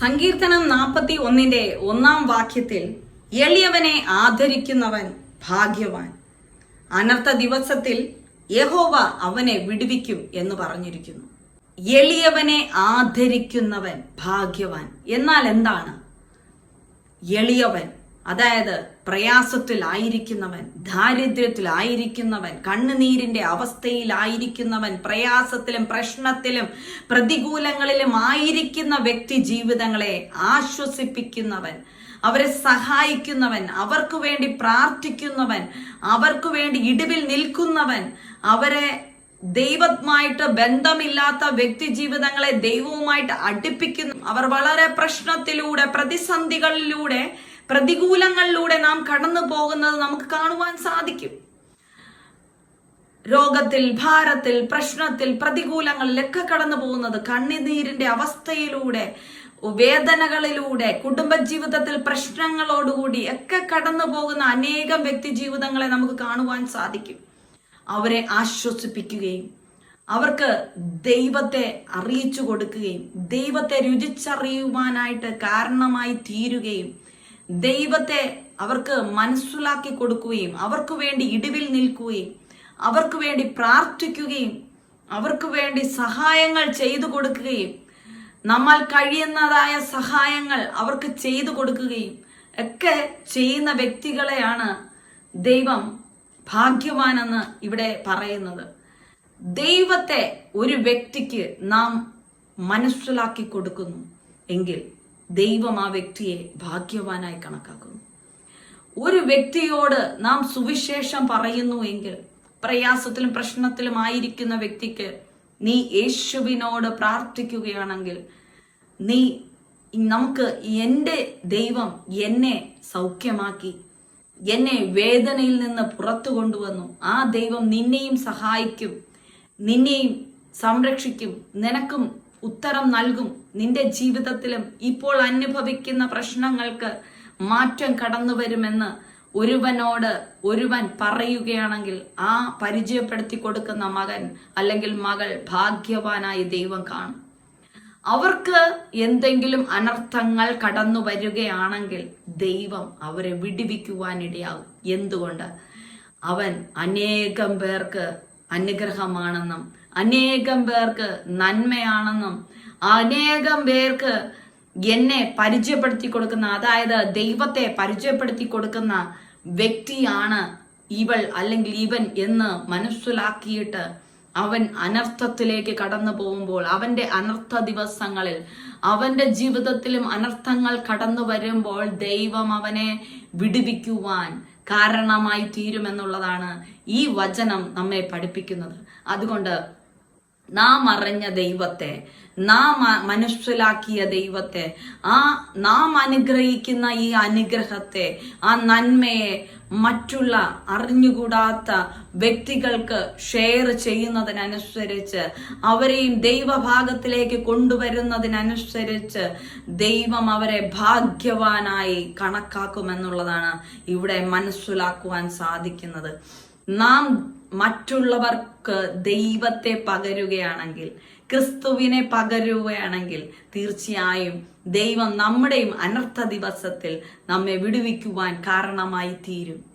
സങ്കീർത്തനം നാൽപ്പത്തി ഒന്നിന്റെ ഒന്നാം വാക്യത്തിൽ എളിയവനെ ആദരിക്കുന്നവൻ ഭാഗ്യവാൻ. അനർത്ഥ ദിവസത്തിൽ യഹോവ അവനെ വിടുവിക്കും എന്ന് പറഞ്ഞിരിക്കുന്നു. എളിയവനെ ആദരിക്കുന്നവൻ ഭാഗ്യവാൻ. എന്നാൽ എന്താണ്? എളിയവൻ അതായത് പ്രയാസത്തിലായിരിക്കുന്നവൻ ദാരിദ്ര്യത്തിലായിരിക്കുന്നവൻ കണ്ണുനീരിന്റെ അവസ്ഥയിലായിരിക്കുന്നവൻ പ്രയാസത്തിലും പ്രശ്നത്തിലും പ്രതികൂലങ്ങളിലും ആയിരിക്കുന്ന വ്യക്തി ജീവിതങ്ങളെ ആശ്വസിപ്പിക്കുന്നവൻ അവരെ സഹായിക്കുന്നവൻ അവർക്ക് വേണ്ടി പ്രാർത്ഥിക്കുന്നവൻ അവർക്ക് വേണ്ടി ഇടിവിൽ നിൽക്കുന്നവൻ അവരെ ദൈവമായിട്ട് ബന്ധമില്ലാത്ത വ്യക്തി ജീവിതങ്ങളെ ദൈവവുമായിട്ട് അടുപ്പിക്കുന്നു അവർ വളരെ പ്രശ്നത്തിലൂടെ പ്രതിസന്ധികളിലൂടെ പ്രതികൂലങ്ങളിലൂടെ നാം കടന്നു പോകുന്നത് നമുക്ക് കാണുവാൻ സാധിക്കും. രോഗത്തിൽ ഭാരത്തിൽ പ്രശ്നത്തിൽ പ്രതികൂലങ്ങളിലൊക്കെ കടന്നു പോകുന്നത് കണ്ണിനീരിന്റെ അവസ്ഥയിലൂടെ വേദനകളിലൂടെ കുടുംബജീവിതത്തിൽ പ്രശ്നങ്ങളോടുകൂടി ഒക്കെ കടന്നു പോകുന്ന അനേകം വ്യക്തി ജീവിതങ്ങളെ നമുക്ക് കാണുവാൻ സാധിക്കും. അവരെ ആശ്വസിപ്പിക്കുകയും അവർക്ക് ദൈവത്തെ അറിയിച്ചു കൊടുക്കുകയും ദൈവത്തെ രുചിച്ചറിയുവാനായിട്ട് കാരണമായി തീരുകയും ദൈവത്തെ അവർക്ക് മനസ്സിലാക്കി കൊടുക്കുകയും അവർക്ക് വേണ്ടി ഇടിവിൽ നിൽക്കുകയും അവർക്ക് വേണ്ടി പ്രാർത്ഥിക്കുകയും അവർക്ക് വേണ്ടി സഹായങ്ങൾ ചെയ്തു കൊടുക്കുകയും നമ്മൾ കഴിയുന്നതായ സഹായങ്ങൾ അവർക്ക് ചെയ്തു കൊടുക്കുകയും ഒക്കെ ചെയ്യുന്ന വ്യക്തികളെയാണ് ദൈവം ഭാഗ്യവാനെന്ന് ഇവിടെ പറയുന്നത്. ദൈവത്തെ ഒരു വ്യക്തിക്ക് നാം മനസ്സിലാക്കി കൊടുക്കുന്നു. എങ്കിൽ ദൈവം ആ വ്യക്തിയെ ഭാഗ്യവാനായി കണക്കാക്കുന്നു. ഒരു വ്യക്തിയോട് നാം സുവിശേഷം പറയുന്നു എങ്കിൽ പ്രയാസത്തിലും പ്രശ്നത്തിലും ആയിരിക്കുന്ന വ്യക്തിക്ക് നീ യേശുവിനോട് പ്രാർത്ഥിക്കുകയാണെങ്കിൽ നീ നമുക്ക് എന്റെ ദൈവം എന്നെ സൗഖ്യമാക്കി എന്നെ വേദനയിൽ നിന്ന് പുറത്തു കൊണ്ടുവന്നു. ആ ദൈവം നിന്നെയും സഹായിക്കും നിന്നെയും സംരക്ഷിക്കും നിനക്കും ഉത്തരം നൽകും. നിന്റെ ജീവിതത്തിലും ഇപ്പോൾ അനുഭവിക്കുന്ന പ്രശ്നങ്ങൾക്ക് മാറ്റം കടന്നു വരുമെന്ന് ഒരുവനോട് ഒരുവൻ പറയുകയാണെങ്കിൽ ആ പരിചയപ്പെടുത്തി കൊടുക്കുന്ന മകൻ അല്ലെങ്കിൽ മകൾ ഭാഗ്യവാനായി ദൈവം കാണും. അവർക്ക് എന്തെങ്കിലും അനർത്ഥങ്ങൾ കടന്നു വരികയാണെങ്കിൽ ദൈവം അവരെ വിടിവിക്കുവാനിടയാകും. എന്തുകൊണ്ട്? അവൻ അനേകം പേർക്ക് അനുഗ്രഹമാണെന്നും അനേകം പേർക്ക് നന്മയാണെന്നും അനേകം പേർക്ക് എന്നെ പരിചയപ്പെടുത്തി കൊടുക്കുന്ന അതായത് ദൈവത്തെ പരിചയപ്പെടുത്തി കൊടുക്കുന്ന വ്യക്തിയാണ് ഇവൾ അല്ലെങ്കിൽ ഇവൻ എന്ന് മനസ്സിലാക്കിയിട്ട് അവൻ അനർത്ഥത്തിലേക്ക് കടന്നു പോകുമ്പോൾ അവന്റെ അനർത്ഥ ദിവസങ്ങളിൽ അവന്റെ ജീവിതത്തിലും അനർത്ഥങ്ങൾ കടന്നു വരുമ്പോൾ ദൈവം അവനെ വിടുവിക്കുവാൻ കാരണമായി തീരുമെന്നുള്ളതാണ് ഈ വചനം നമ്മെ പഠിപ്പിക്കുന്നത്. അതുകൊണ്ട് നാം അറിഞ്ഞ ദൈവത്തെ നാം മനസ്സിലാക്കിയ ദൈവത്തെ ആ നാം അനുഗ്രഹിക്കുന്ന ഈ അനുഗ്രഹത്തെ ആ നന്മയെ മറ്റുള്ള അറിഞ്ഞുകൂടാത്ത വ്യക്തികൾക്ക് ഷെയർ ചെയ്യുന്നതിനനുസരിച്ച് അവരെയും ദൈവഭാഗത്തിലേക്ക് കൊണ്ടുവരുന്നതിനനുസരിച്ച് ദൈവം അവരെ ഭാഗ്യവാനായി കണക്കാക്കുമെന്നുള്ളതാണ് ഇവിടെ മനസ്സിലാക്കുവാൻ സാധിക്കുന്നത്. നാം മറ്റുള്ളവർക്ക് ദൈവത്തെ പകരുകയാണെങ്കിൽ ക്രിസ്തുവിനെ പകരുകയാണെങ്കിൽ തീർച്ചയായും ദൈവം നമ്മുടെയും അനർത്ഥ ദിവസത്തിൽ നമ്മെ വിടുവിക്കുവാൻ കാരണമായി തീരും.